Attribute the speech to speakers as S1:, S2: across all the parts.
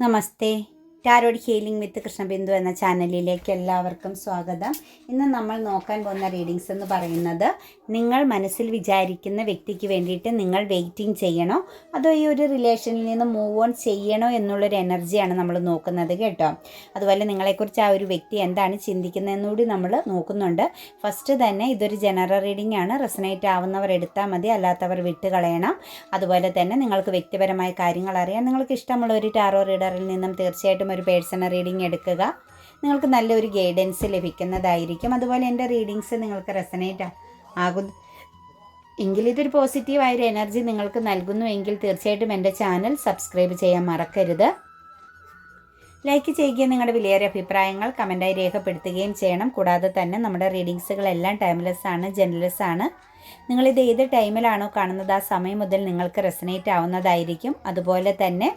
S1: Namaste. Tarot healing with Krishnabindu എന്ന ചാനലിലേക്ക് എല്ലാവർക്കും സ്വാഗതം. ഇന്ന് നമ്മൾ നോക്കാൻ പോകുന്ന റീഡിങ്സ് എന്ന് പറയുന്നത് നിങ്ങൾ മനസ്സിൽ വിചാരിക്കുന്ന വ്യക്തിക്ക് വേണ്ടിയിട്ട് നിങ്ങൾ വെയിറ്റിംഗ് ചെയ്യണോ? അതോ ഈ ഒരു റിലേഷനിൽ നിന്ന് മൂവ് ഓൺ ചെയ്യണോ എന്നുള്ളൊരു എനർജിയാണ് നമ്മൾ നോക്കുന്നത് കേട്ടോ. അതുപോലെ നിങ്ങളെക്കുറിച്ച് ആ ഒരു വ്യക്തി എന്താണ് ചിന്തിക്കുന്നതെന്നുകൂടി നമ്മൾ നോക്കുന്നുണ്ട്. ഫസ്റ്റ് തന്നെ ഇതൊരു ജനറൽ റീഡിംഗ് ആണ്. റെസനേറ്റ് ആവുന്നവർ എടുത്താൽ മതി അല്ലാത്തവർ വിട്ട് കളയണം. അതുപോലെ തന്നെ നിങ്ങൾക്ക് വ്യക്തിപരമായ കാര്യങ്ങൾ അറിയാൻ നിങ്ങൾക്ക് ഇഷ്ടമുള്ള ഒരു ടാറോ റീഡറിൽ നിന്നും തീർച്ചയായിട്ടും ഒരു പേഴ്സണൽ റീഡിംഗ് എടുക്കുക. നിങ്ങൾക്ക് നല്ലൊരു ഗൈഡൻസ് ലഭിക്കുന്നതായിരിക്കും. അതുപോലെ എന്റെ റീഡിങ്സ് നിങ്ങൾക്ക് റെസനേറ്റ് ആകും. എങ്കിൽ ഇതൊരു പോസിറ്റീവായൊരു എനർജി നിങ്ങൾക്ക് നൽകുന്നു എങ്കിൽ തീർച്ചയായിട്ടും എന്റെ ചാനൽ സബ്സ്ക്രൈബ് ചെയ്യാൻ മറക്കരുത്. ലൈക്ക് ചെയ്യുകയും നിങ്ങളുടെ വിലയേറിയ അഭിപ്രായങ്ങൾ കമന്റായി രേഖപ്പെടുത്തുകയും ചെയ്യണം. കൂടാതെ തന്നെ നമ്മുടെ റീഡിങ്സുകളെല്ലാം ടൈംലെസ് ആണ് ജെൻലെസ് ആണ് നിങ്ങളിത് ഏത് ടൈമിലാണോ കാണുന്നത് ആ സമയം മുതൽ നിങ്ങൾക്ക് റെസനേറ്റ് ആവുന്നതായിരിക്കും. അതുപോലെ തന്നെ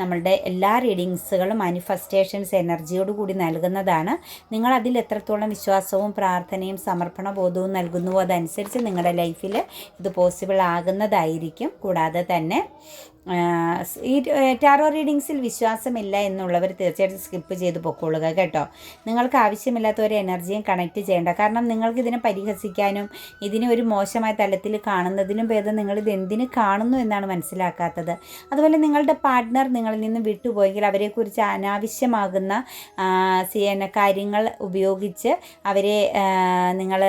S1: നമ്മളുടെ എല്ലാ റീഡിങ്സുകളും മാനിഫെസ്റ്റേഷൻസ് എനർജിയോട് കൂടി നൽകുന്നതാണ്. നിങ്ങൾ അതിൽ എത്രത്തോളം വിശ്വാസവും പ്രാർത്ഥനയും സമർപ്പണ ബോധവും നൽകുന്നുവോ അതനുസരിച്ച് നിങ്ങളുടെ ലൈഫിൽ ഇത് പോസിബിൾ ആകുന്നതായിരിക്കും. കൂടാതെ തന്നെ ഈ ടാറോ റീഡിങ്സിൽ വിശ്വാസമില്ല എന്നുള്ളവർ തീർച്ചയായിട്ടും സ്കിപ്പ് ചെയ്ത് പൊക്കോളുക കേട്ടോ. നിങ്ങൾക്ക് ആവശ്യമില്ലാത്ത ഒരു എനർജിയും കണക്ട് ചെയ്യേണ്ട. കാരണം നിങ്ങൾക്ക് ഇതിനെ പരിഹസിക്കാനും ഇതിനെ ഒരു മോശമായ തലത്തിൽ കാണുന്നതിനും ഭേദം നിങ്ങൾ ഇത് എന്തിനു കാണുന്നു എന്നാണ് മനസ്സിലാക്കാത്തത്. അതുപോലെ നിങ്ങളുടെ പാർട്ട്ണർ നിങ്ങളിൽ നിന്ന് വിട്ടുപോയെങ്കിൽ അവരെക്കുറിച്ച് അനാവശ്യമാകുന്ന കാര്യങ്ങൾ ഉപയോഗിച്ച് അവരെ നിങ്ങൾ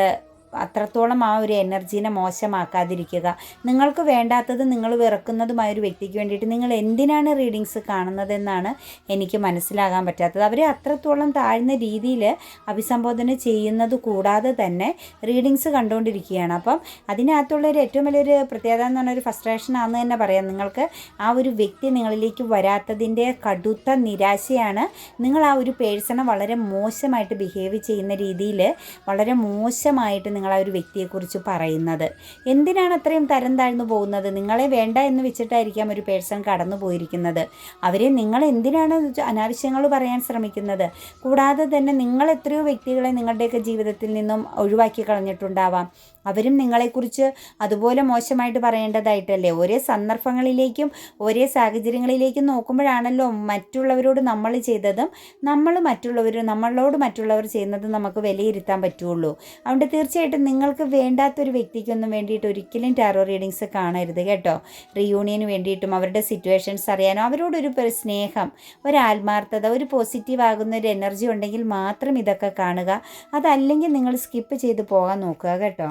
S1: അത്രത്തോളം ആ ഒരു എനർജീനെ മോശമാക്കാതിരിക്കുക. നിങ്ങൾക്ക് വേണ്ടാത്തത് നിങ്ങൾ വിറക്കുന്നതുമായ ഒരു വ്യക്തിക്ക് വേണ്ടിയിട്ട് നിങ്ങൾ എന്തിനാണ് റീഡിങ്സ് കാണുന്നതെന്നാണ് എനിക്ക് മനസ്സിലാകാൻ പറ്റാത്തത്. അവരെ അത്രത്തോളം താഴ്ന്ന രീതിയിൽ അഭിസംബോധന ചെയ്യുന്നത് കൂടാതെ തന്നെ റീഡിങ്സ് കണ്ടുകൊണ്ടിരിക്കുകയാണ്. അപ്പം അതിനകത്തുള്ള ഒരു ഏറ്റവും വലിയൊരു പ്രത്യേകത എന്ന് പറഞ്ഞാൽ ഒരു ഫസ്ട്രേഷൻ ആണെന്ന് തന്നെ പറയാം. നിങ്ങൾക്ക് ആ ഒരു വ്യക്തി നിങ്ങളിലേക്ക് വരാത്തതിന്റെ കടുത്ത നിരാശയാണ് നിങ്ങൾ ആ ഒരു പേഴ്സണെ വളരെ മോശമായിട്ട് ബിഹേവ് ചെയ്യുന്ന രീതിയിൽ വളരെ മോശമായിട്ട് നിങ്ങൾ ആ ഒരു വ്യക്തിയെക്കുറിച്ച് പറയുന്നത്. എന്തിനാണ് അത്രയും തരം താഴ്ന്നു പോകുന്നത്? നിങ്ങളെ വേണ്ട എന്ന് വെച്ചിട്ടായിരിക്കാം ഒരു പേഴ്സൺ കടന്നു പോയിരിക്കുന്നത്. അവരെ നിങ്ങൾ എന്തിനാണ് അനാവശ്യങ്ങൾ പറയാൻ ശ്രമിക്കുന്നത്? കൂടാതെ തന്നെ നിങ്ങൾ എത്രയോ വ്യക്തികളെ നിങ്ങളുടെയൊക്കെ ജീവിതത്തിൽ നിന്നും ഒഴിവാക്കി കളഞ്ഞിട്ടുണ്ടാവാം. അവരും നിങ്ങളെക്കുറിച്ച് അതുപോലെ മോശമായിട്ട് പറയേണ്ടതായിട്ടല്ലേ? ഒരേ സന്ദർഭങ്ങളിലേക്കും ഒരേ സാഹചര്യങ്ങളിലേക്കും നോക്കുമ്പോഴാണല്ലോ മറ്റുള്ളവരോട് നമ്മൾ ചെയ്തതും നമ്മൾ മറ്റുള്ളവർ നമ്മളോട് മറ്റുള്ളവർ ചെയ്യുന്നതും നമുക്ക് വിലയിരുത്താൻ പറ്റുള്ളൂ. അതുകൊണ്ട് തീർച്ചയായിട്ടും നിങ്ങൾക്ക് വേണ്ടാത്തൊരു വ്യക്തിക്കൊന്നും വേണ്ടിയിട്ട് ഒരിക്കലും ടാറോ റീഡിങ്സ് കാണരുത് കേട്ടോ. റിയൂണിയന് വേണ്ടിയിട്ടും അവരുടെ സിറ്റുവേഷൻസ് അറിയാനോ അവരോടൊരു സ്നേഹം ഒരു ആത്മാർത്ഥത ഒരു പോസിറ്റീവ് ആകുന്ന ഒരു എനർജി ഉണ്ടെങ്കിൽ മാത്രം ഇതൊക്കെ കാണുക. അതല്ലെങ്കിൽ നിങ്ങൾ സ്കിപ്പ് ചെയ്ത് പോകാൻ നോക്കുക കേട്ടോ.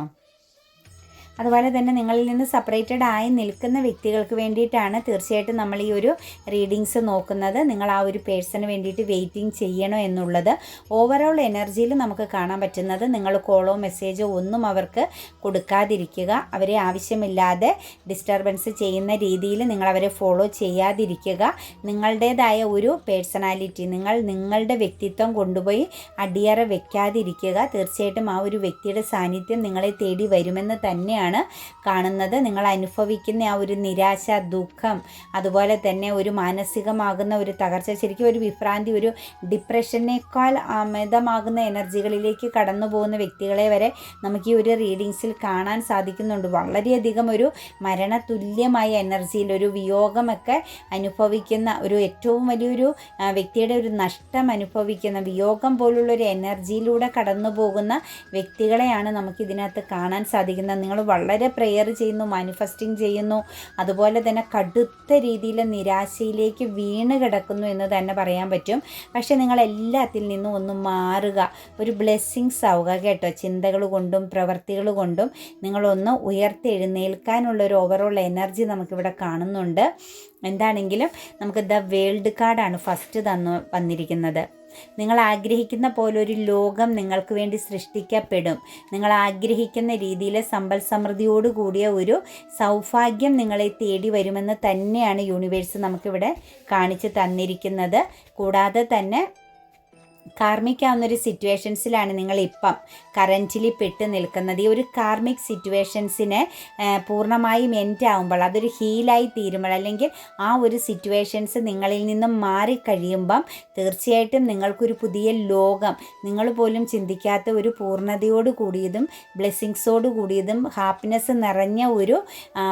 S1: അതുപോലെ തന്നെ നിങ്ങളിൽ നിന്ന് സെപ്പറേറ്റഡ് ആയി നിൽക്കുന്ന വ്യക്തികൾക്ക് വേണ്ടിയിട്ടാണ് തീർച്ചയായിട്ടും നമ്മൾ ഈ ഒരു റീഡിങ്സ് നോക്കുന്നത്. നിങ്ങൾ ആ ഒരു പേഴ്സണ് വേണ്ടിയിട്ട് വെയിറ്റിംഗ് ചെയ്യണോ എന്നുള്ളത്. ഓവറോൾ എനർജിയിൽ നമുക്ക് കാണാൻ പറ്റുന്നത് നിങ്ങൾ കോളോ മെസ്സേജോ ഒന്നും അവർക്ക് കൊടുക്കാതിരിക്കുക. അവരെ ആവശ്യമില്ലാതെ ഡിസ്റ്റർബൻസ് ചെയ്യുന്ന രീതിയിൽ നിങ്ങൾ അവരെ ഫോളോ ചെയ്യാതിരിക്കുക. നിങ്ങളുടേതായ ഒരു പേഴ്സണാലിറ്റി നിങ്ങൾ നിങ്ങളുടെ വ്യക്തിത്വം കൊണ്ടുപോയി അടിയറ വെക്കാതിരിക്കുക. തീർച്ചയായിട്ടും ആ ഒരു വ്യക്തിയുടെ സാന്നിധ്യം നിങ്ങളെ തേടി വരുമെന്ന് തന്നെയാണ് തന്നെയാണ് കാണുന്നത്. നിങ്ങൾ അനുഭവിക്കുന്ന ആ ഒരു നിരാശ ദുഃഖം അതുപോലെ തന്നെ ഒരു മാനസികമാകുന്ന ഒരു തകർച്ച ശരിക്കും ഒരു വിഭ്രാന്തി ഒരു ഡിപ്രഷനേക്കാൾ അമിതമാകുന്ന എനർജികളിലേക്ക് കടന്നു പോകുന്ന വ്യക്തികളെ വരെ നമുക്ക് ഈ ഒരു റീഡിങ്സിൽ കാണാൻ സാധിക്കുന്നുണ്ട്. വളരെയധികം ഒരു മരണതുല്യമായ എനർജിയിൽ ഒരു വിയോഗമൊക്കെ അനുഭവിക്കുന്ന ഒരു ഏറ്റവും വലിയൊരു വ്യക്തിയുടെ ഒരു നഷ്ടം അനുഭവിക്കുന്ന വിയോഗം പോലുള്ള ഒരു എനർജിയിലൂടെ കടന്നു പോകുന്ന വ്യക്തികളെയാണ് നമുക്ക് ഇതിനകത്ത് കാണാൻ സാധിക്കുന്നത്. നിങ്ങൾ വളരെ പ്രെയർ ചെയ്യുന്നു മാനിഫെസ്റ്റിംഗ് ചെയ്യുന്നു. അതുപോലെ തന്നെ കടുത്ത രീതിയിൽ നിരാശയിലേക്ക് വീണ് കിടക്കുന്നു എന്ന് തന്നെ പറയാൻ പറ്റും. പക്ഷെ നിങ്ങൾ എല്ലാത്തിൽ നിന്നും ഒന്ന് മാറുക. ഒരു ബ്ലെസ്സിങ്സ് ആവുക കേട്ടോ. ചിന്തകൾ കൊണ്ടും പ്രവർത്തികൾ കൊണ്ടും നിങ്ങളൊന്ന് ഉയർത്തെഴുന്നേൽക്കാനുള്ള ഒരു ഓവറോൾ എനർജി നമുക്കിവിടെ കാണുന്നുണ്ട്. എന്താണെങ്കിലും നമുക്ക് ദ വേൾഡ് കാർഡാണ് ഫസ്റ്റ് തന്നു വന്നിരിക്കുന്നത്. നിങ്ങൾ ആഗ്രഹിക്കുന്ന പോലെ ഒരു ലോകം നിങ്ങൾക്ക് വേണ്ടി സൃഷ്ടിക്കപ്പെടും. നിങ്ങൾ ആഗ്രഹിക്കുന്ന രീതിയിൽ സമ്പൽ സമൃദ്ധിയോട് കൂടിയ ഒരു സൗഭാഗ്യം നിങ്ങളെ തേടി വരുമെന്ന് തന്നെയാണ് യൂണിവേഴ്സ് നമുക്കിവിടെ കാണിച്ചു തന്നിരിക്കുന്നത്. കൂടാതെ തന്നെ കാർമിക്കാവുന്നൊരു സിറ്റുവേഷൻസിലാണ് നിങ്ങൾ ഇപ്പം കറന്റിലി പെട്ട് നിൽക്കുന്നത്. ഈ ഒരു കാർമിക് സിറ്റുവേഷൻസിനെ പൂർണമായും എൻഡ് ആവുമ്പോൾ അതൊരു ഹീലായി തീരുമ്പോൾ അല്ലെങ്കിൽ ആ ഒരു സിറ്റുവേഷൻസ് നിങ്ങളിൽ നിന്നും മാറിക്കഴിയുമ്പം തീർച്ചയായിട്ടും നിങ്ങൾക്കൊരു പുതിയ ലോകം നിങ്ങൾ പോലും ചിന്തിക്കാത്ത ഒരു പൂർണതയോട് കൂടിയതും ബ്ലെസ്സിങ്സോട് കൂടിയതും ഹാപ്പിനെസ് നിറഞ്ഞ ഒരു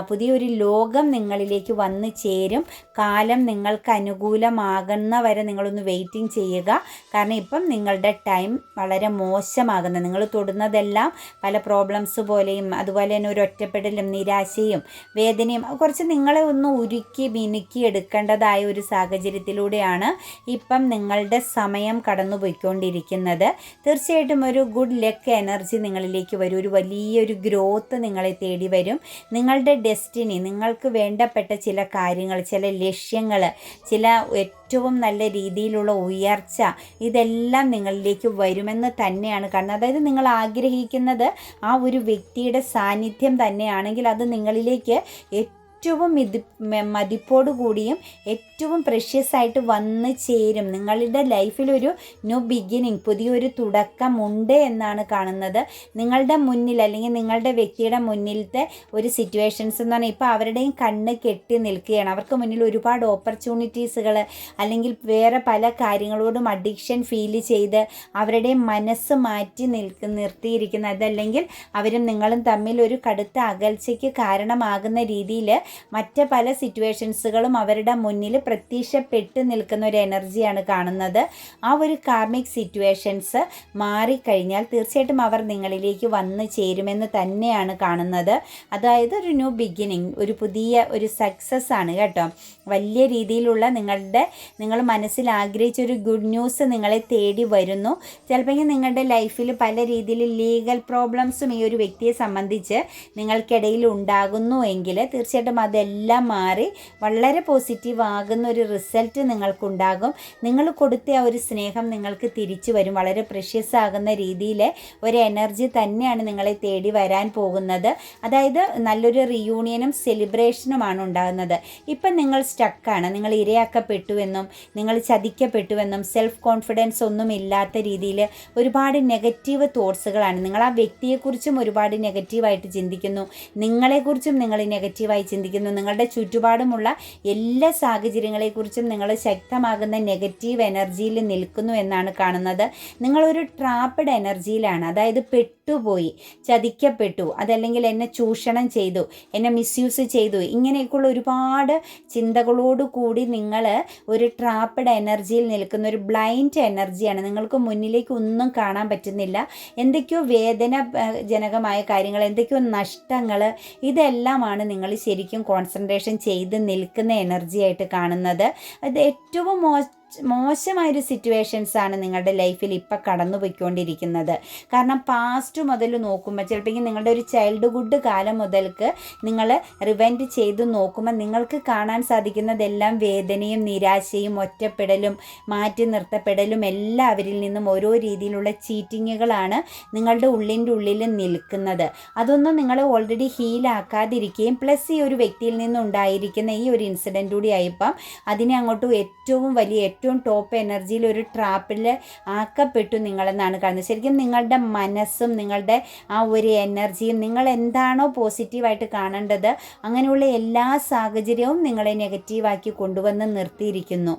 S1: പുതിയൊരു ലോകം നിങ്ങളിലേക്ക് വന്നു ചേരും. കാലം നിങ്ങൾക്ക് അനുകൂലമാകുന്ന വരെ നിങ്ങളൊന്ന് വെയിറ്റിംഗ് ചെയ്യുക. കാരണം ഇപ്പം നിങ്ങളുടെ ടൈം വളരെ മോശമാകുന്നത് നിങ്ങൾ തൊടുന്നതെല്ലാം പല പ്രോബ്ലംസ് പോലെയും അതുപോലെ തന്നെ ഒരു ഒറ്റപ്പെടലും നിരാശയും വേദനയും കുറച്ച് നിങ്ങളെ ഒന്ന് ഉരുക്കി മിനുക്കി എടുക്കേണ്ടതായ ഒരു സാഹചര്യത്തിലൂടെയാണ് ഇപ്പം നിങ്ങളുടെ സമയം കടന്നു പോയിക്കൊണ്ടിരിക്കുന്നത് തീർച്ചയായിട്ടും ഒരു ഗുഡ് ലക്ക് എനർജി നിങ്ങളിലേക്ക് വരും. ഒരു വലിയൊരു ഗ്രോത്ത് നിങ്ങളെ തേടി വരും. നിങ്ങളുടെ ഡെസ്റ്റിനി നിങ്ങൾക്ക് വേണ്ടപ്പെട്ട ചില കാര്യങ്ങൾ ചില ലക്ഷ്യങ്ങൾ ചില ഏറ്റവും നല്ല രീതിയിലുള്ള ഉയർച്ച ഇതെല്ലാം നിങ്ങളിലേക്ക് വരുമെന്ന് തന്നെയാണ് കാണുന്നത് അതായത് നിങ്ങൾ ആഗ്രഹിക്കുന്നത് ആ ഒരു വ്യക്തിയുടെ സാന്നിധ്യം തന്നെയാണെങ്കിൽ അത് നിങ്ങളിലേക്ക് ഏറ്റവും ഇത് മതിപ്പോടു കൂടിയും ഏറ്റവും പ്രഷ്യസ് ആയിട്ട് വന്ന് ചേരും. നിങ്ങളുടെ ലൈഫിലൊരു ന്യൂ ബിഗിനിങ് പുതിയൊരു തുടക്കമുണ്ട് എന്നാണ് കാണുന്നത്. നിങ്ങളുടെ മുന്നിൽ അല്ലെങ്കിൽ നിങ്ങളുടെ വ്യക്തിയുടെ മുന്നിലത്തെ ഒരു സിറ്റുവേഷൻസ് എന്ന് പറഞ്ഞാൽ ഇപ്പോൾ അവരുടെയും കണ്ണ് കെട്ടി നിൽക്കുകയാണ്. അവർക്ക് മുന്നിൽ ഒരുപാട് ഓപ്പർച്യൂണിറ്റീസുകൾ അല്ലെങ്കിൽ വേറെ പല കാര്യങ്ങളോടും അഡിക്ഷൻ ഫീൽ ചെയ്ത് അവരുടെ മനസ്സ് മാറ്റി നിൽക്ക് നിർത്തിയിരിക്കുന്നത് അതല്ലെങ്കിൽ അവരും നിങ്ങളും തമ്മിൽ ഒരു കടുത്ത അകൽച്ചയ്ക്ക് കാരണമാകുന്ന രീതിയിൽ മറ്റ് പല സിറ്റുവേഷൻസുകളും അവരുടെ മുന്നിൽ പ്രത്യക്ഷപ്പെട്ട് നിൽക്കുന്ന ഒരു എനർജിയാണ് കാണുന്നത്. ആ ഒരു കാർമിക് സിറ്റുവേഷൻസ് മാറിക്കഴിഞ്ഞാൽ തീർച്ചയായിട്ടും അവർ നിങ്ങളിലേക്ക് വന്നു ചേരുമെന്ന് തന്നെയാണ് കാണുന്നത്. അതായത് ഒരു ന്യൂ ബിഗിനിങ് ഒരു പുതിയ ഒരു സക്സസ് ആണ് കേട്ടോ. വലിയ രീതിയിലുള്ള നിങ്ങളുടെ നിങ്ങൾ മനസ്സിൽ ആഗ്രഹിച്ച ഒരു ഗുഡ് ന്യൂസ് നിങ്ങളെ തേടി വരുന്നു. ചിലപ്പോൾ നിങ്ങളുടെ ലൈഫിൽ പല രീതിയിൽ ലീഗൽ പ്രോബ്ലംസും ഈ ഒരു വ്യക്തിയെ സംബന്ധിച്ച് നിങ്ങൾക്കിടയിൽ ഉണ്ടാകുന്നു എങ്കിൽ തീർച്ചയായിട്ടും അതെല്ലാം മാറി വളരെ പോസിറ്റീവ് ആകുന്ന ഒരു റിസൾട്ട് നിങ്ങൾക്കുണ്ടാകും. നിങ്ങൾ കൊടുത്ത ആ ഒരു സ്നേഹം നിങ്ങൾക്ക് തിരിച്ചു വരും. വളരെ പ്രഷ്യസ് ആകുന്ന രീതിയിൽ ഒരു എനർജി തന്നെയാണ് നിങ്ങളെ തേടി വരാൻ പോകുന്നത്. അതായത് നല്ലൊരു റിയൂണിയനും സെലിബ്രേഷനുമാണ് ഉണ്ടാകുന്നത്. ഇപ്പം നിങ്ങൾ സ്റ്റക്കാണ് നിങ്ങൾ ഇരയാക്കപ്പെട്ടുവെന്നും നിങ്ങൾ ചതിക്കപ്പെട്ടുവെന്നും സെൽഫ് കോൺഫിഡൻസ് ഒന്നും ഇല്ലാത്ത രീതിയിൽ ഒരുപാട് നെഗറ്റീവ് തോട്ട്സുകളാണ് നിങ്ങൾ ആ വ്യക്തിയെക്കുറിച്ചും ഒരുപാട് നെഗറ്റീവായിട്ട് ചിന്തിക്കുന്നു. നിങ്ങളെക്കുറിച്ചും നിങ്ങൾ നെഗറ്റീവായി ചിന്തിക്കുന്നു നിങ്ങളുടെ ചുറ്റുപാടുമുള്ള എല്ലാ സാഹചര്യങ്ങളെക്കുറിച്ചും നിങ്ങൾ ശക്തമാകുന്ന നെഗറ്റീവ് എനർജിയിൽ നിൽക്കുന്നു എന്നാണ് കാണുന്നത്. നിങ്ങളൊരു ട്രാപ്പഡ് എനർജിയിലാണ്. അതായത് പെട്ടുപോയി ചതിക്കപ്പെട്ടു അതല്ലെങ്കിൽ എന്നെ ചൂഷണം ചെയ്തു എന്നെ മിസ്യൂസ് ചെയ്തു ഇങ്ങനെയൊക്കെയുള്ള ഒരുപാട് ചിന്തകളോട് കൂടി നിങ്ങൾ ഒരു ട്രാപ്പഡ് എനർജിയിൽ നിൽക്കുന്ന ഒരു ബ്ലൈൻഡ് എനർജിയാണ്. നിങ്ങൾക്ക് മുന്നിലേക്ക് ഒന്നും കാണാൻ പറ്റുന്നില്ല. എന്തൊക്കെയോ വേദന ജനകമായ കാര്യങ്ങൾ എന്തൊക്കെയോ നഷ്ടങ്ങൾ ഇതെല്ലാമാണ് നിങ്ങൾ ശരിക്കും കോൺസെൻട്രേഷൻ ചെയ്ത് നിൽക്കുന്ന എനർജി ആയിട്ട് കാണുന്നത്. അത് ഏറ്റവും മോശം മോശമായൊരു സിറ്റുവേഷൻസ് ആണ് നിങ്ങളുടെ ലൈഫിൽ ഇപ്പം കടന്നു പോയിക്കൊണ്ടിരിക്കുന്നത് കാരണം പാസ്റ്റ് മുതൽ നോക്കുമ്പോൾ ചിലപ്പോൾ നിങ്ങളുടെ ഒരു ചൈൽഡ്ഹുഡ് കാലം മുതൽക്ക് നിങ്ങൾ റിവെന്റ് ചെയ്ത് നോക്കുമ്പോൾ നിങ്ങൾക്ക് കാണാൻ സാധിക്കുന്നതെല്ലാം വേദനയും നിരാശയും ഒറ്റപ്പെടലും മാറ്റി നിർത്തപ്പെടലും എല്ലാവരിൽ നിന്നും ഓരോ രീതിയിലുള്ള ചീറ്റിങ്ങുകളാണ് നിങ്ങളുടെ ഉള്ളിന്റെ ഉള്ളിൽ നിൽക്കുന്നത്. അതൊന്നും നിങ്ങൾ ഓൾറെഡി ഹീലാക്കാതിരിക്കുകയും പ്ലസ് ഈ ഒരു വ്യക്തിയിൽ നിന്നുണ്ടായിരിക്കുന്ന ഈ ഒരു ഇൻസിഡന്റ് കൂടി ആയപ്പം അതിനെ അങ്ങോട്ട് ഏറ്റവും വലിയ ഏറ്റവും ടോപ്പ് എനർജിയിൽ ഒരു ട്രാപ്പിൽ ആക്കപ്പെട്ടു നിങ്ങളെന്നാണ് കാണുന്നത്. ശരിക്കും നിങ്ങളുടെ മനസ്സും നിങ്ങളുടെ ആ ഒരു എനർജിയും നിങ്ങൾ എന്താണോ പോസിറ്റീവായിട്ട് കാണേണ്ടത് അങ്ങനെയുള്ള എല്ലാ സാഹചര്യവും നിങ്ങളെ നെഗറ്റീവാക്കി കൊണ്ടുവന്ന് നിർത്തിയിരിക്കുന്നു.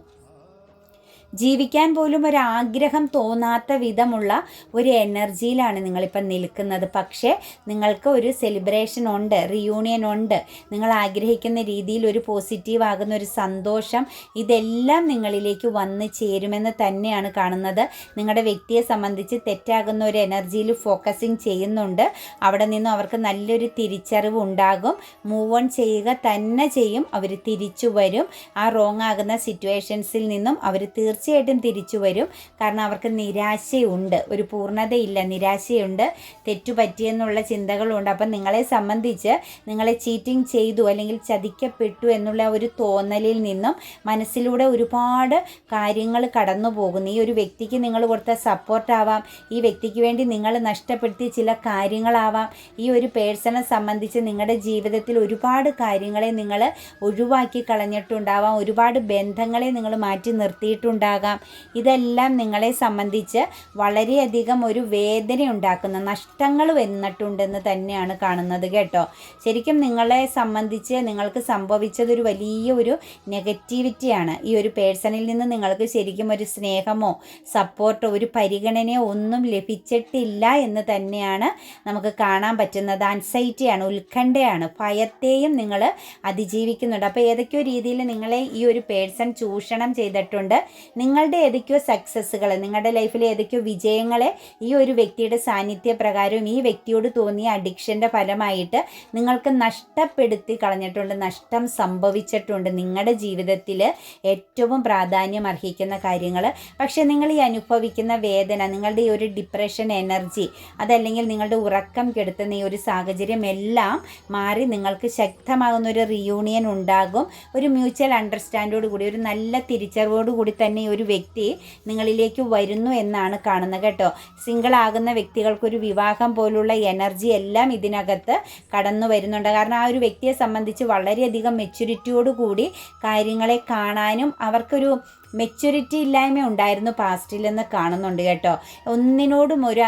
S1: ജീവിക്കാൻ പോലും ഒരാഗ്രഹം തോന്നാത്ത വിധമുള്ള ഒരു എനർജിയിലാണ് നിങ്ങളിപ്പം നിൽക്കുന്നത്. പക്ഷേ നിങ്ങൾക്ക് ഒരു സെലിബ്രേഷൻ ഉണ്ട് റിയൂണിയൻ ഉണ്ട്. നിങ്ങൾ ആഗ്രഹിക്കുന്ന രീതിയിൽ ഒരു പോസിറ്റീവ് ആകുന്ന ഒരു സന്തോഷം ഇതെല്ലാം നിങ്ങളിലേക്ക് വന്ന് ചേരുമെന്ന് തന്നെയാണ് കാണുന്നത്. നിങ്ങളുടെ വ്യക്തിയെ സംബന്ധിച്ച് തെറ്റാകുന്ന ഒരു എനർജിയിൽ ഫോക്കസിങ് ചെയ്യുന്നുണ്ട്. അവിടെ നിന്നും അവർക്ക് നല്ലൊരു തിരിച്ചറിവ് ഉണ്ടാകും. മൂവ് ഓൺ ചെയ്യുക തന്നെ ചെയ്യും. അവർ തിരിച്ചു വരും. ആ റോങ് ആകുന്ന സിറ്റുവേഷൻസിൽ നിന്നും അവർ തീർച്ചയായും തീർച്ചയായിട്ടും തിരിച്ചു വരും. കാരണം അവർക്ക് നിരാശയുണ്ട്. ഒരു പൂർണതയില്ല. നിരാശയുണ്ട്. തെറ്റുപറ്റിയെന്നുള്ള ചിന്തകളുണ്ട്. അപ്പം നിങ്ങളെ സംബന്ധിച്ച് നിങ്ങളെ ചീറ്റിംഗ് ചെയ്തു അല്ലെങ്കിൽ ചതിക്കപ്പെട്ടു എന്നുള്ള ഒരു തോന്നലിൽ നിന്നും മനസ്സിലൂടെ ഒരുപാട് കാര്യങ്ങൾ കടന്നു പോകുന്നു ഈ ഒരു വ്യക്തിക്ക് നിങ്ങൾ കൊടുത്ത സപ്പോർട്ടാവാം ഈ വ്യക്തിക്ക് വേണ്ടി നിങ്ങൾ നഷ്ടപ്പെടുത്തിയ ചില കാര്യങ്ങളാവാം. ഈ ഒരു പേഴ്സണെ സംബന്ധിച്ച് നിങ്ങളുടെ ജീവിതത്തിൽ ഒരുപാട് കാര്യങ്ങളെ നിങ്ങൾ ഒഴിവാക്കി കളഞ്ഞിട്ടുണ്ടാവാം. ഒരുപാട് ബന്ധങ്ങളെ നിങ്ങൾ മാറ്റി നിർത്തിയിട്ടുണ്ടാവാം. ഉണ്ടാകാം. ഇതെല്ലാം നിങ്ങളെ സംബന്ധിച്ച് വളരെയധികം ഒരു വേദന ഉണ്ടാക്കുന്ന നഷ്ടങ്ങൾ വന്നിട്ടുണ്ടെന്ന് തന്നെയാണ് കാണുന്നത് കേട്ടോ. ശരിക്കും നിങ്ങളെ സംബന്ധിച്ച് നിങ്ങൾക്ക് സംഭവിച്ചതൊരു വലിയ ഒരു നെഗറ്റിവിറ്റിയാണ് ഈ ഒരു പേഴ്സണിൽ നിന്ന് നിങ്ങൾക്ക് ശരിക്കും ഒരു സ്നേഹമോ സപ്പോർട്ടോ ഒരു പരിഗണനയോ ഒന്നും ലഭിച്ചിട്ടില്ല എന്ന് തന്നെയാണ് നമുക്ക് കാണാൻ പറ്റുന്നത്. അൻസൈറ്റിയാണ് ഉത്കണ്ഠയാണ് ഭയത്തെയും നിങ്ങൾ അതിജീവിക്കുന്നുണ്ട്. അപ്പോൾ ഏതൊക്കെയോ രീതിയിൽ നിങ്ങളെ ഈ ഒരു പേഴ്സൺ ചൂഷണം ചെയ്തിട്ടുണ്ട്. നിങ്ങളുടെ ഏതൊക്കെയോ സക്സസ്സുകൾ നിങ്ങളുടെ ലൈഫിലെ ഏതൊക്കെയോ വിജയങ്ങളെ ഈ ഒരു വ്യക്തിയുടെ സാന്നിധ്യ പ്രകാരവും ഈ വ്യക്തിയോട് തോന്നിയ അഡിക്ഷന്റെ ഫലമായിട്ട് നിങ്ങൾക്ക് നഷ്ടപ്പെടുത്തി കളഞ്ഞിട്ടുണ്ട് നഷ്ടം സംഭവിച്ചിട്ടുണ്ട് നിങ്ങളുടെ ജീവിതത്തിൽ ഏറ്റവും പ്രാധാന്യം അർഹിക്കുന്ന കാര്യങ്ങൾ പക്ഷേ നിങ്ങൾ ഈ അനുഭവിക്കുന്ന വേദന നിങ്ങളുടെ ഈ ഒരു ഡിപ്രഷൻ എനർജി അതല്ലെങ്കിൽ നിങ്ങളുടെ ഉറക്കം കെടുത്തുന്ന ഈ ഒരു സാഹചര്യം എല്ലാം മാറി നിങ്ങൾക്ക് ശക്തമാകുന്ന ഒരു റിയൂണിയൻ ഉണ്ടാകും. ഒരു മ്യൂച്വൽ അണ്ടർസ്റ്റാൻഡോട് കൂടി ഒരു നല്ല തിരിച്ചറിവോട് കൂടി തന്നെ ഒരു വ്യക്തി നിങ്ങളിലേക്ക് വരുന്നു എന്നാണ് കാണുന്നത് കേട്ടോ. സിംഗിൾ ആകുന്ന വ്യക്തികൾക്കൊരു വിവാഹം പോലുള്ള എനർജി എല്ലാം ഇതിനകത്ത് കടന്നു വരുന്നുണ്ട്. കാരണം ആ ഒരു വ്യക്തിയെ സംബന്ധിച്ച് വളരെയധികം മെച്യൂരിറ്റിയോട് കൂടി കാര്യങ്ങളെ കാണാനും അവർക്കൊരു മെച്യൂരിറ്റി ഇല്ലായ്മ ഉണ്ടായിരുന്നു പാസ്റ്റിലെന്ന് കാണുന്നുണ്ട് കേട്ടോ. ഒന്നിനോടും ഒരു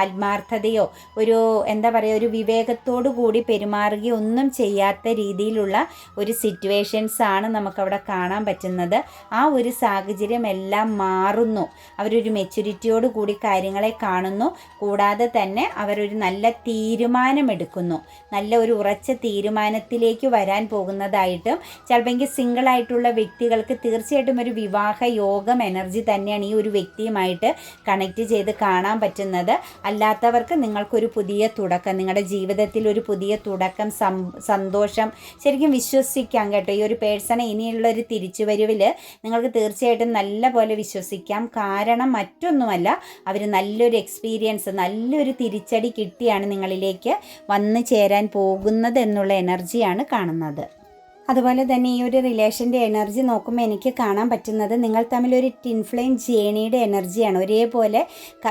S1: ആത്മാർത്ഥതയോ ഒരു എന്താ പറയുക ഒരു വിവേകത്തോടു കൂടി പെരുമാറുകയോ ഒന്നും ചെയ്യാത്ത രീതിയിലുള്ള ഒരു സിറ്റുവേഷൻസ് ആണ് നമുക്കവിടെ കാണാൻ പറ്റുന്നത്. ആ ഒരു സാഹചര്യം എല്ലാം മാറുന്നു. അവരൊരു മെച്യൂരിറ്റിയോട് കൂടി കാര്യങ്ങളെ കാണുന്നു. കൂടാതെ തന്നെ അവരൊരു നല്ല തീരുമാനമെടുക്കുന്നു. നല്ല ഒരു ഉറച്ച തീരുമാനത്തിലേക്ക് വരാൻ പോകുന്നതായിട്ടും ചിലപ്പോൾ സിംഗിൾ ആയിട്ടുള്ള വ്യക്തികൾക്ക് തീർച്ചയായിട്ടും ഒരു വിവാഹ യോഗം എനർജി തന്നെയാണ് ഈ ഒരു വ്യക്തിയുമായിട്ട് കണക്ട് ചെയ്ത് കാണാൻ പറ്റുന്നത്. അല്ലാത്തവർക്ക് നിങ്ങൾക്കൊരു പുതിയ തുടക്കം നിങ്ങളുടെ ജീവിതത്തിൽ ഒരു പുതിയ തുടക്കം സന്തോഷം ശരിക്കും വിശ്വസിക്കാം കേട്ടോ. ഈ ഒരു പേഴ്സണെ ഇനിയുള്ള ഒരു തിരിച്ചുവരവിൽ നിങ്ങൾക്ക് തീർച്ചയായിട്ടും നല്ല പോലെ വിശ്വസിക്കാം. കാരണം മറ്റൊന്നുമല്ല അവർ നല്ലൊരു എക്സ്പീരിയൻസ് നല്ലൊരു തിരിച്ചടി കിട്ടിയാണ് നിങ്ങളിലേക്ക് വന്നു ചേരാൻ പോകുന്നത് എന്നുള്ള എനർജിയാണ് കാണുന്നത്. അതുപോലെ തന്നെ ഈ ഒരു റിലേഷന്റെ എനർജി നോക്കുമ്പോൾ എനിക്ക് കാണാൻ പറ്റുന്നത് നിങ്ങൾ തമ്മിലൊരു ടിൻഫ്ലെയിം ജേണിയുടെ എനർജിയാണ് ഒരേപോലെ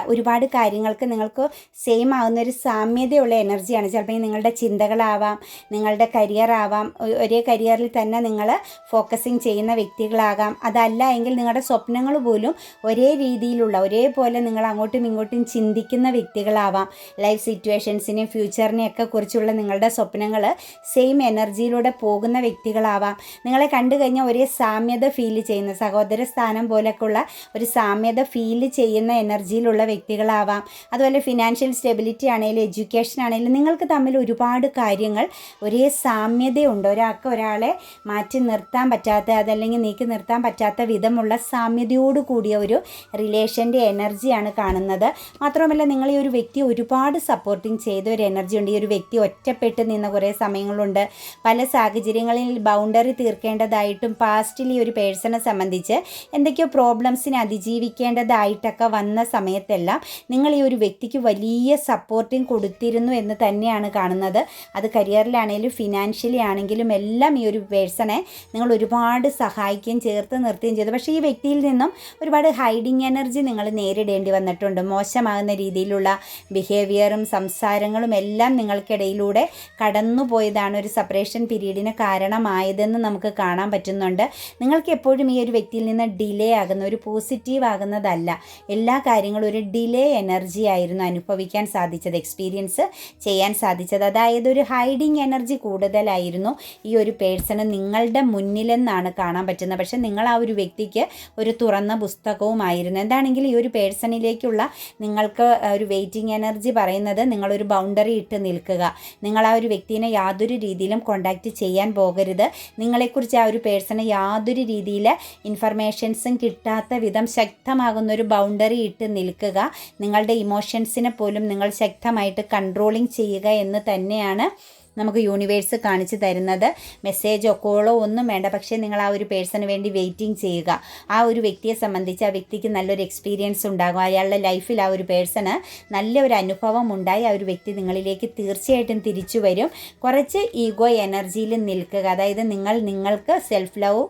S1: ഒരുപാട് കാര്യങ്ങൾക്ക് നിങ്ങൾക്ക് സെയിം ആവുന്ന ഒരു സാമ്യതയുള്ള എനർജിയാണ് ചിലപ്പോൾ നിങ്ങളുടെ ചിന്തകളാവാം നിങ്ങളുടെ കരിയർ ആവാം ഒരേ കരിയറിൽ തന്നെ നിങ്ങൾ ഫോക്കസിങ് ചെയ്യുന്ന വ്യക്തികളാകാം. അതല്ല എങ്കിൽ നിങ്ങളുടെ സ്വപ്നങ്ങൾ പോലും ഒരേ രീതിയിലുള്ള ഒരേപോലെ നിങ്ങൾ അങ്ങോട്ടും ഇങ്ങോട്ടും ചിന്തിക്കുന്ന വ്യക്തികളാവാം. ലൈഫ് സിറ്റുവേഷൻസിനെയും ഫ്യൂച്ചറിനെയൊക്കെ കുറിച്ചുള്ള നിങ്ങളുടെ സ്വപ്നങ്ങൾ സെയിം എനർജിയിലൂടെ പോകുന്ന വ്യക്തികളാവാം നിങ്ങളെ കണ്ടു കഴിഞ്ഞാൽ ഒരേ സാമ്യത ഫീൽ ചെയ്യുന്ന സഹോദര സ്ഥാനം പോലൊക്കെയുള്ള ഒരു സാമ്യത ഫീൽ ചെയ്യുന്ന എനർജിയിലുള്ള വ്യക്തികളാവാം. അതുപോലെ ഫിനാൻഷ്യൽ സ്റ്റെബിലിറ്റി ആണെങ്കിലും എഡ്യൂക്കേഷൻ ആണെങ്കിലും നിങ്ങൾക്ക് തമ്മിൽ ഒരുപാട് കാര്യങ്ങൾ ഒരേ സാമ്യതയുണ്ട്. ഒരാൾക്ക് ഒരാളെ മാറ്റി നിർത്താൻ പറ്റാത്ത അതല്ലെങ്കിൽ നീക്കി നിർത്താൻ പറ്റാത്ത വിധമുള്ള സാമ്യതയോട് കൂടിയ ഒരു റിലേഷന്റെ എനർജിയാണ് കാണുന്നത്. മാത്രമല്ല നിങ്ങൾ ഈ ഒരു വ്യക്തി ഒരുപാട് സപ്പോർട്ടിങ് ചെയ്ത ഒരു എനർജി ഉണ്ട്. ഈ ഒരു വ്യക്തി ഒറ്റപ്പെട്ട് നിന്ന കുറേ സമയങ്ങളുണ്ട്. പല സാഹചര്യങ്ങളിൽ ബൗണ്ടറി തീർക്കേണ്ടതായിട്ടും പാസ്റ്റിൽ ഈ ഒരു പേഴ്സണെ സംബന്ധിച്ച് എന്തൊക്കെയോ പ്രോബ്ലംസിനെ അതിജീവിക്കേണ്ടതായിട്ടൊക്കെ വന്ന സമയത്തെല്ലാം നിങ്ങൾ ഈ ഒരു വ്യക്തിക്ക് വലിയ സപ്പോർട്ടിങ് കൊടുത്തിരുന്നു എന്ന് തന്നെയാണ് കാണുന്നത്. അത് കരിയറിലാണെങ്കിലും ഫിനാൻഷ്യലി ആണെങ്കിലും എല്ലാം ഈ ഒരു പേഴ്സണെ നിങ്ങൾ ഒരുപാട് സഹായിക്കുകയും ചേർത്ത് നിർത്തുകയും ചെയ്തു. പക്ഷേ ഈ വ്യക്തിയിൽ നിന്നും ഒരുപാട് ഹൈഡിങ് എനർജി നിങ്ങൾ നേരിടേണ്ടി വന്നിട്ടുണ്ട്. മോശമാകുന്ന രീതിയിലുള്ള ബിഹേവിയറും സംസാരങ്ങളും എല്ലാം നിങ്ങൾക്കിടയിലൂടെ കടന്നുപോയതാണ് ഒരു സെപ്പറേഷൻ പീരീഡിന് കാരണമായതെന്ന് നമുക്ക് കാണാൻ പറ്റുന്നുണ്ട്. നിങ്ങൾക്ക് എപ്പോഴും ഈ ഒരു വ്യക്തിയിൽ നിന്ന് ഡിലേ ആകുന്ന ഒരു പോസിറ്റീവ് ആകുന്നതല്ല. എല്ലാ കാര്യങ്ങളും ഒരു ഡിലേ എനർജി ആയിരുന്നു അനുഭവിക്കാൻ സാധിച്ചത് എക്സ്പീരിയൻസ് ചെയ്യാൻ സാധിച്ചത്. അതായത് ഒരു ഹൈഡിങ് എനർജി കൂടുതലായിരുന്നു ഈ ഒരു പേഴ്സണ് നിങ്ങളുടെ മുന്നിലെന്നാണ് കാണാൻ പറ്റുന്നത്. പക്ഷെ നിങ്ങൾ ആ ഒരു വ്യക്തിക്ക് ഒരു തുറന്ന പുസ്തകവുമായിരുന്നു. എന്താണെങ്കിൽ ഈ ഒരു പേഴ്സണിലേക്കുള്ള നിങ്ങൾക്ക് ഒരു വെയിറ്റിംഗ് എനർജി പറയുന്നത് നിങ്ങളൊരു ബൗണ്ടറി ഇട്ട് നിൽക്കുക. നിങ്ങൾ ആ ഒരു വ്യക്തിനെ യാതൊരു രീതിയിലും കോണ്ടാക്റ്റ് ചെയ്യാൻ പോകരുത്. നിങ്ങളെക്കുറിച്ച് ആ ഒരു പേഴ്സണ് യാതൊരു രീതിയിൽ ഇൻഫർമേഷൻസും കിട്ടാത്ത വിധം ശക്തമാകുന്ന ഒരു ബൗണ്ടറി ഇട്ട് നിൽക്കുക. നിങ്ങളുടെ ഇമോഷൻസിനെ പോലും നിങ്ങൾ ശക്തമായിട്ട് കൺട്രോളിങ് ചെയ്യുക എന്ന് തന്നെയാണ് നമുക്ക് യൂണിവേഴ്സ് കാണിച്ചു തരുന്നത്. മെസ്സേജോ കോളോ ഒന്നും വേണ്ട. പക്ഷേ നിങ്ങൾ ആ ഒരു പേഴ്സണ് വേണ്ടി വെയിറ്റിംഗ് ചെയ്യുക. ആ ഒരു വ്യക്തിയെ സംബന്ധിച്ച് ആ വ്യക്തിക്ക് നല്ലൊരു എക്സ്പീരിയൻസ് ഉണ്ടാകും. അയാളുടെ ലൈഫിൽ ആ ഒരു പേഴ്സണ് നല്ലൊരു അനുഭവം ഉണ്ടായി. ആ ഒരു വ്യക്തി നിങ്ങളിലേക്ക് തീർച്ചയായിട്ടും തിരിച്ചു വരും. കുറച്ച് ഈഗോ എനർജിയിൽ നിൽക്കുക. അതായത് നിങ്ങൾ നിങ്ങൾക്ക് സെൽഫ് ലവ്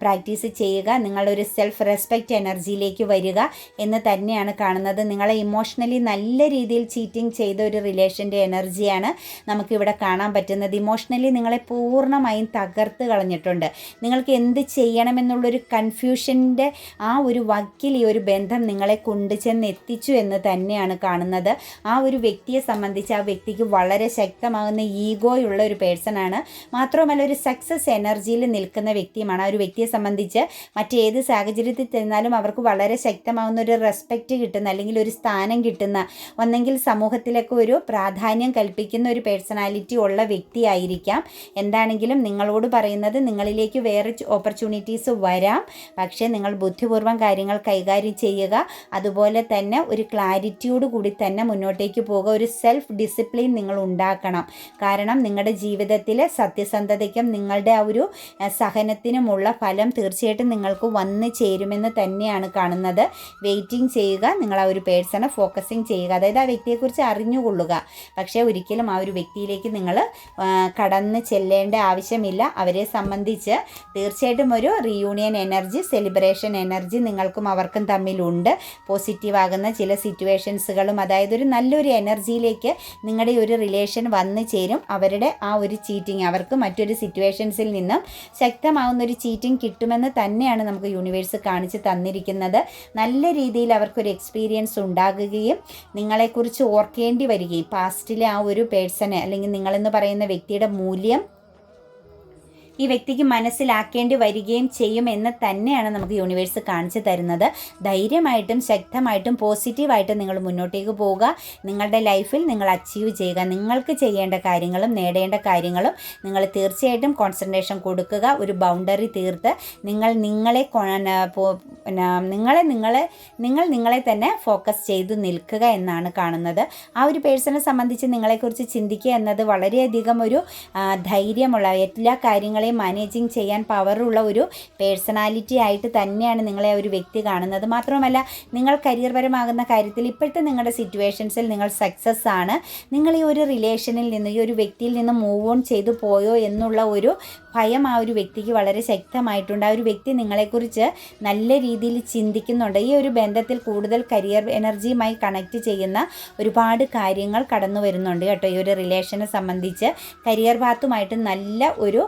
S1: പ്രാക്ടീസ് ചെയ്യുക. നിങ്ങളൊരു സെൽഫ് റെസ്പെക്റ്റ് എനർജിയിലേക്ക് വരിക എന്ന് തന്നെയാണ് കാണുന്നത്. നിങ്ങളെ ഇമോഷണലി നല്ല രീതിയിൽ ചീറ്റിംഗ് ചെയ്ത ഒരു റിലേഷന്റെ എനർജിയാണ് നമുക്കിവിടെ കാണാൻ പറ്റുന്നത്. ഇമോഷണലി നിങ്ങളെ പൂർണമായും തകർത്ത് കളഞ്ഞിട്ടുണ്ട്. നിങ്ങൾക്ക് എന്ത് ചെയ്യണമെന്നുള്ളൊരു കൺഫ്യൂഷന്റെ ആ ഒരു വക്കിൽ ഈ ഒരു ബന്ധം നിങ്ങളെ കൊണ്ടുചെന്ന് എത്തിച്ചു എന്ന് തന്നെയാണ് കാണുന്നത്. ആ ഒരു വ്യക്തിയെ സംബന്ധിച്ച് ആ വ്യക്തിക്ക് വളരെ ശക്തമാകുന്ന ഈഗോയുള്ള ഒരു പേഴ്സണാണ് മാത്രമല്ല ഒരു സക്സസ് എനർജിയിൽ നിൽക്കുന്ന വ്യക്തിയുമാണ്. ആ ഒരു വ്യക്തിയെ സംബന്ധിച്ച് മറ്റേത് സാഹചര്യത്തിൽ ചെന്നാലും അവർക്ക് വളരെ ശക്തമാകുന്ന ഒരു റെസ്പെക്റ്റ് കിട്ടുന്ന അല്ലെങ്കിൽ ഒരു സ്ഥാനം കിട്ടുന്ന ഒന്നെങ്കിൽ സമൂഹത്തിലൊക്കെ ഒരു പ്രാധാന്യം കൽപ്പിക്കുന്ന ഒരു പേഴ്സണാലിറ്റി ഉള്ള വ്യക്തിയായിരിക്കാം. എന്താണെങ്കിലും നിങ്ങളോട് പറയുന്നത് നിങ്ങളിലേക്ക് വേറെ ഓപ്പർച്യൂണിറ്റീസ് വരാം. പക്ഷേ നിങ്ങൾ ബുദ്ധിപൂർവം കാര്യങ്ങൾ കൈകാര്യം ചെയ്യുക. അതുപോലെ തന്നെ ഒരു ക്ലാരിറ്റിയോട് കൂടി തന്നെ മുന്നോട്ടേക്ക് പോകുക ഒരു സെൽഫ് ഡിസിപ്ലിൻ നിങ്ങൾ ഉണ്ടാക്കണം. കാരണം നിങ്ങളുടെ ജീവിതത്തിൽ സത്യസന്ധതയ്ക്കും നിങ്ങളുടെ ആ ഒരു സഹനത്തിനുമുള്ള ഫലം തീർച്ചയായിട്ടും നിങ്ങൾക്ക് വന്ന് ചേരുമെന്ന് തന്നെയാണ് കാണുന്നത്. വെയിറ്റിംഗ് ചെയ്യുക. നിങ്ങൾ ആ ഒരു പേഴ്സണെ ഫോക്കസിങ് ചെയ്യുക. അതായത് ആ വ്യക്തിയെക്കുറിച്ച് അറിഞ്ഞുകൊള്ളുക. പക്ഷേ ഒരിക്കലും ആ ഒരു വ്യക്തിയിലേക്ക് നിങ്ങൾ കടന്ന് ചെല്ലേണ്ട ആവശ്യമില്ല. അവരെ സംബന്ധിച്ച് തീർച്ചയായിട്ടും ഒരു റിയൂണിയൻ എനർജി സെലിബ്രേഷൻ എനർജി നിങ്ങൾക്കും അവർക്കും തമ്മിലുണ്ട്. പോസിറ്റീവാകുന്ന ചില സിറ്റുവേഷൻസുകളും അതായത് ഒരു നല്ലൊരു എനർജിയിലേക്ക് നിങ്ങളുടെ ഒരു റിലേഷൻ വന്നു ചേരും. അവരുടെ ആ ഒരു ചീറ്റിംഗ് അവർക്ക് മറ്റൊരു സിറ്റുവേഷൻസിൽ നിന്നും ശക്തമാവുന്ന ഒരു ചീറ്റിംഗ് കിട്ടുമെന്ന് തന്നെയാണ് നമുക്ക് യൂണിവേഴ്സ് കാണിച്ച് തന്നിരിക്കുന്നത്. നല്ല രീതിയിൽ അവർക്കൊരു എക്സ്പീരിയൻസ് ഉണ്ടാകുകയും നിങ്ങളെക്കുറിച്ച് ഓർക്കേണ്ടി വരികയും പാസ്റ്റിലെ ആ ഒരു പേഴ്സണെ അല്ലെങ്കിൽ നിങ്ങളെന്ന് പറയുന്ന വ്യക്തിയുടെ മൂല്യം ഈ വ്യക്തിക്ക് മനസ്സിലാക്കേണ്ടി വരികയും ചെയ്യും എന്ന് തന്നെയാണ് നമുക്ക് യൂണിവേഴ്സ് കാണിച്ചു തരുന്നത്. ധൈര്യമായിട്ടും ശക്തമായിട്ടും പോസിറ്റീവായിട്ടും നിങ്ങൾ മുന്നോട്ടേക്ക് പോവുക. നിങ്ങളുടെ ലൈഫിൽ നിങ്ങൾ അച്ചീവ് ചെയ്യുക. നിങ്ങൾക്ക് ചെയ്യേണ്ട കാര്യങ്ങളും നേടേണ്ട കാര്യങ്ങളും നിങ്ങൾ തീർച്ചയായിട്ടും കോൺസെൻട്രേഷൻ കൊടുക്കുക. ഒരു ബൗണ്ടറി തീർത്ത് നിങ്ങൾ നിങ്ങളെ നിങ്ങളെ നിങ്ങളെ നിങ്ങൾ നിങ്ങളെ തന്നെ ഫോക്കസ് ചെയ്ത് നിൽക്കുക എന്നാണ് കാണുന്നത്. ആ ഒരു പേഴ്സണെ സംബന്ധിച്ച് നിങ്ങളെക്കുറിച്ച് ചിന്തിക്കുക എന്നത് വളരെയധികം ഒരു ധൈര്യമുള്ള എല്ലാ കാര്യങ്ങളും നിങ്ങളെ മാനേജിങ് ചെയ്യാൻ പവറുള്ള ഒരു പേഴ്സണാലിറ്റി ആയിട്ട് തന്നെയാണ് നിങ്ങളെ ഒരു വ്യക്തി കാണുന്നത്. മാത്രമല്ല നിങ്ങൾ കരിയർ പരമാകുന്ന കാര്യത്തിൽ ഇപ്പോഴത്തെ നിങ്ങളുടെ സിറ്റുവേഷൻസിൽ നിങ്ങൾ സക്സസ് ആണ്. നിങ്ങൾ ഈ ഒരു റിലേഷനിൽ നിന്ന് ഈ ഒരു വ്യക്തിയിൽ നിന്ന് മൂവ് ഓൺ ചെയ്തു പോയോ എന്നുള്ള ഒരു ഭയം ആ ഒരു വ്യക്തിക്ക് വളരെ ശക്തമായിട്ടുണ്ട്. ആ ഒരു വ്യക്തി നിങ്ങളെക്കുറിച്ച് നല്ല രീതിയിൽ ചിന്തിക്കുന്നുണ്ട്. ഈ ഒരു ബന്ധത്തിൽ കൂടുതൽ കരിയർ എനർജിയുമായി കണക്ട് ചെയ്യുന്ന ഒരുപാട് കാര്യങ്ങൾ കടന്നു വരുന്നുണ്ട് കേട്ടോ. ഈ ഒരു റിലേഷനെ സംബന്ധിച്ച് കരിയർ ഭാഗത്തുമായിട്ട് നല്ല ഒരു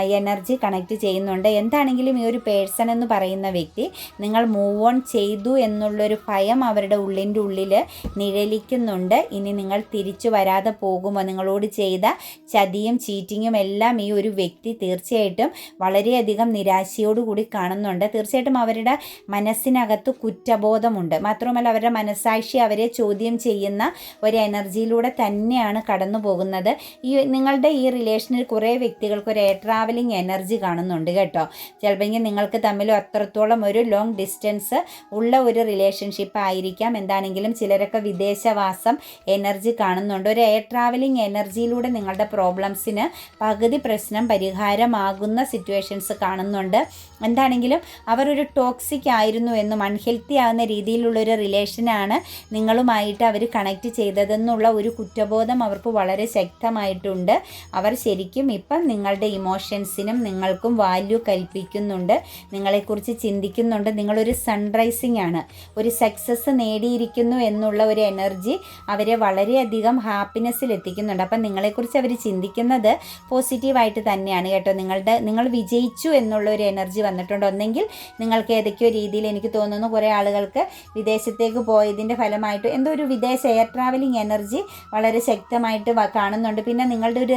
S1: എനർജി കണക്ട് ചെയ്യുന്നുണ്ട്. എന്താണെങ്കിലും ഈ ഒരു പേഴ്സൺ എന്ന് പറയുന്ന വ്യക്തി നിങ്ങൾ മൂവ് ഓൺ ചെയ്തു എന്നുള്ളൊരു ഭയം അവരുടെ ഉള്ളിന്റെ ഉള്ളിൽ നിഴലിക്കുന്നുണ്ട്. ഇനി നിങ്ങൾ തിരിച്ചു വരാതെ പോകുമോ? നിങ്ങളോട് ചെയ്ത ചതിയും ചീറ്റിങ്ങും എല്ലാം ഈ ഒരു വ്യക്തി തീർച്ചയായിട്ടും വളരെയധികം നിരാശയോടുകൂടി കാണുന്നുണ്ട്. തീർച്ചയായിട്ടും അവരുടെ മനസ്സിനകത്ത് കുറ്റബോധമുണ്ട്. മാത്രമല്ല അവരുടെ മനസ്സാക്ഷി അവരെ ചോദ്യം ചെയ്യുന്ന ഒരു എനർജിയിലൂടെ തന്നെയാണ് കടന്നു പോകുന്നത് ഈ നിങ്ങളുടെ ഈ റിലേഷനിൽ കുറേ വ്യക്തികൾക്ക് ഒരു എയർ ട്രാവലിംഗ് എനർജി കാണുന്നുണ്ട് കേട്ടോ. ചിലപ്പോൾ നിങ്ങൾക്ക് തമ്മിൽ അത്രത്തോളം ഒരു ലോങ് ഡിസ്റ്റൻസ് ഉള്ള ഒരു റിലേഷൻഷിപ്പ് ആയിരിക്കാം. എന്താണെങ്കിലും ചിലരൊക്കെ വിദേശവാസം എനർജി കാണുന്നുണ്ട്. ഒരു എയർ ട്രാവലിംഗ് എനർജിയിലൂടെ നിങ്ങളുടെ പ്രോബ്ലംസിന് പകുതി പ്രശ്നം പരിഹാരമാകുന്ന സിറ്റുവേഷൻസ് കാണുന്നുണ്ട്. എന്താണെങ്കിലും അവർ ഒരു ടോക്സിക് ആയിരുന്നു എന്നും അൺഹെൽത്തി ആകുന്ന രീതിയിലുള്ളൊരു റിലേഷനാണ് നിങ്ങളുമായിട്ട് അവർ കണക്ട് ചെയ്തതെന്നുള്ള ഒരു കുറ്റബോധം അവർക്ക് വളരെ ശക്തമായിട്ടുണ്ട്. അവർ ശരിക്കും ഇപ്പം നിങ്ങളുടെ ഇമോഷൻസിനും നിങ്ങൾക്കും വാല്യൂ കൽപ്പിക്കുന്നുണ്ട്. നിങ്ങളെക്കുറിച്ച് ചിന്തിക്കുന്നുണ്ട്. നിങ്ങളൊരു സൺറൈസിങ് ആണ്. ഒരു സക്സസ് നേടിയിരിക്കുന്നു എന്നുള്ള ഒരു എനർജി അവരെ വളരെയധികം ഹാപ്പിനെസ്സിൽ എത്തിക്കുന്നുണ്ട്. അപ്പം നിങ്ങളെക്കുറിച്ച് അവർ ചിന്തിക്കുന്നത് പോസിറ്റീവായിട്ട് തന്നെയാണ് കേട്ടോ. നിങ്ങളുടെ നിങ്ങൾ വിജയിച്ചു എന്നുള്ള ഒരു എനർജി വന്നിട്ടുണ്ട്. ഒന്നെങ്കിൽ നിങ്ങൾക്ക് ഏതൊക്കെയോ രീതിയിൽ എനിക്ക് തോന്നുന്നു കുറേ ആളുകൾക്ക് വിദേശത്തേക്ക് പോയതിന്റെ ഫലമായിട്ട് എന്തോ ഒരു വിദേശ എയർ ട്രാവലിംഗ് എനർജി വളരെ ശക്തമായിട്ട് കാണുന്നുണ്ട്. പിന്നെ നിങ്ങളുടെ ഒരു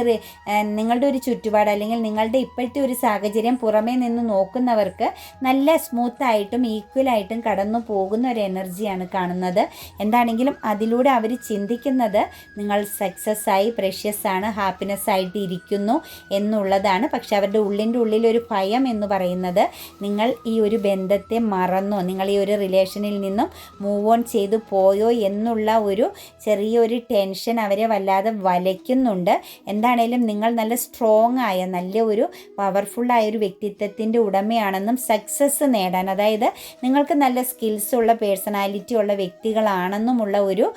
S1: നിങ്ങളുടെ ഒരു ചുറ്റുപാട് അല്ലെങ്കിൽ നിങ്ങളുടെ ഇപ്പോഴത്തെ ഒരു സാഹചര്യം പുറമേ നിന്ന് നോക്കുന്നവർക്ക് നല്ല സ്മൂത്ത് സ്മൂത്തായിട്ടും ഈക്വലായിട്ടും കടന്നു പോകുന്ന ഒരു എനർജിയാണ് കാണുന്നത്. എന്താണെങ്കിലും അതിലൂടെ അവർ ചിന്തിക്കുന്നത് നിങ്ങൾ സക്സസ് ആയി പ്രഷ്യസ് ആണ് ഹാപ്പിനെസ് ആയിട്ട് ഇരിക്കുന്നു എന്നുള്ളതാണ്. പക്ഷെ അവരുടെ ഉള്ളിന്റെ ഉള്ളിൽ ഒരു ഭയം എന്ന് പറയുന്നത് നിങ്ങൾ ഈ ഒരു ബന്ധത്തെ മറന്നോ നിങ്ങൾ ഈ ഒരു റിലേഷനിൽ നിന്നും മൂവ് ഓൺ ചെയ്തു പോയോ എന്നുള്ള ഒരു ചെറിയൊരു ടെൻഷൻ അവരെ വല്ലാതെ വലയ്ക്കുന്നുണ്ട്. എന്താണേലും നിങ്ങൾ നല്ല സ്ട്രോങ് ആയ നല്ല ഒരു പവർഫുള്ളായ ഒരു വ്യക്തിത്വത്തിന്റെ ഉടമയാണെന്നും സക്സസ് നേടാൻ അതായത് നിങ്ങൾക്ക് നല്ല സ്കിൽസ് ഉള്ള പേഴ്സണാലിറ്റി ഉള്ള വ്യക്തികളാണെന്നുമുള്ള ഒരു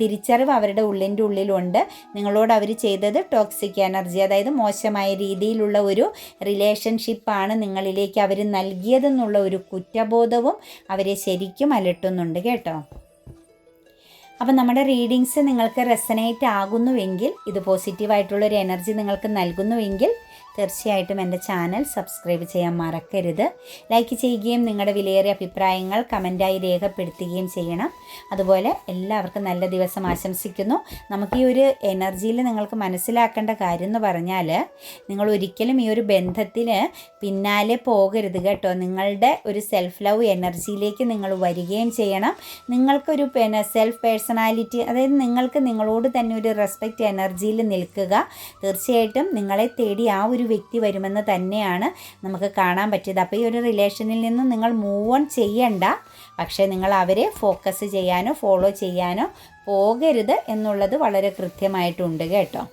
S1: തിരിച്ചറിവ് അവരുടെ ഉള്ളിന്റെ ഉള്ളിലുണ്ട്. നിങ്ങളോട് അവർ ചെയ്തത് ടോക്സിക് എനർജി അതായത് മോശമായ രീതിയിലുള്ള ഒരു റിലേഷൻഷിപ്പാണ് നിങ്ങളിലേക്ക് അവർ നൽകിയതെന്നുള്ള ഒരു കുറ്റബോധവും അവരെ ശരിക്കും അലട്ടുന്നുണ്ട് കേട്ടോ. അപ്പം നമ്മുടെ റീഡിങ്സ് നിങ്ങൾക്ക് റെസനേറ്റ് ആകുന്നുവെങ്കിൽ ഇത് പോസിറ്റീവായിട്ടുള്ളൊരു എനർജി നിങ്ങൾക്ക് നൽകുന്നുവെങ്കിൽ തീർച്ചയായിട്ടും എന്റെ ചാനൽ സബ്സ്ക്രൈബ് ചെയ്യാൻ മറക്കരുത്. ലൈക്ക് ചെയ്യുകയും നിങ്ങളുടെ വിലയേറിയ അഭിപ്രായങ്ങൾ കമന്റായി രേഖപ്പെടുത്തുകയും ചെയ്യണം. അതുപോലെ എല്ലാവർക്കും നല്ല ദിവസം ആശംസിക്കുന്നു. നമുക്ക് ഈ ഒരു എനർജിയിൽ നിങ്ങൾക്ക് മനസ്സിലാക്കേണ്ട കാര്യം എന്ന് പറഞ്ഞാൽ നിങ്ങൾ ഒരിക്കലും ഈ ഒരു ബന്ധത്തിന് പിന്നാലെ പോകരുത് കേട്ടോ. നിങ്ങളുടെ ഒരു സെൽഫ് ലവ് എനർജിയിലേക്ക് നിങ്ങൾ വരികയും ചെയ്യണം. നിങ്ങൾക്കൊരു പിന്നെ സെൽഫ് പേഴ്സണാലിറ്റി അതായത് നിങ്ങൾക്ക് നിങ്ങളോട് തന്നെ ഒരു റെസ്പെക്റ്റ് എനർജിയിൽ നിൽക്കുക. തീർച്ചയായിട്ടും നിങ്ങളെ തേടി ആ വ്യക്തി വരുമെന്ന് തന്നെയാണ് നമുക്ക് കാണാൻ പറ്റിയത്. അപ്പോൾ ഈ ഒരു റിലേഷനിൽ നിന്ന് നിങ്ങൾ മൂവ് ഓൺ ചെയ്യണ്ട. പക്ഷേ നിങ്ങൾ അവരെ ഫോക്കസ് ചെയ്യാനോ ഫോളോ ചെയ്യാനോ പോകരുത് എന്നുള്ളത് വളരെ കൃത്യമായിട്ടുണ്ട് കേട്ടോ.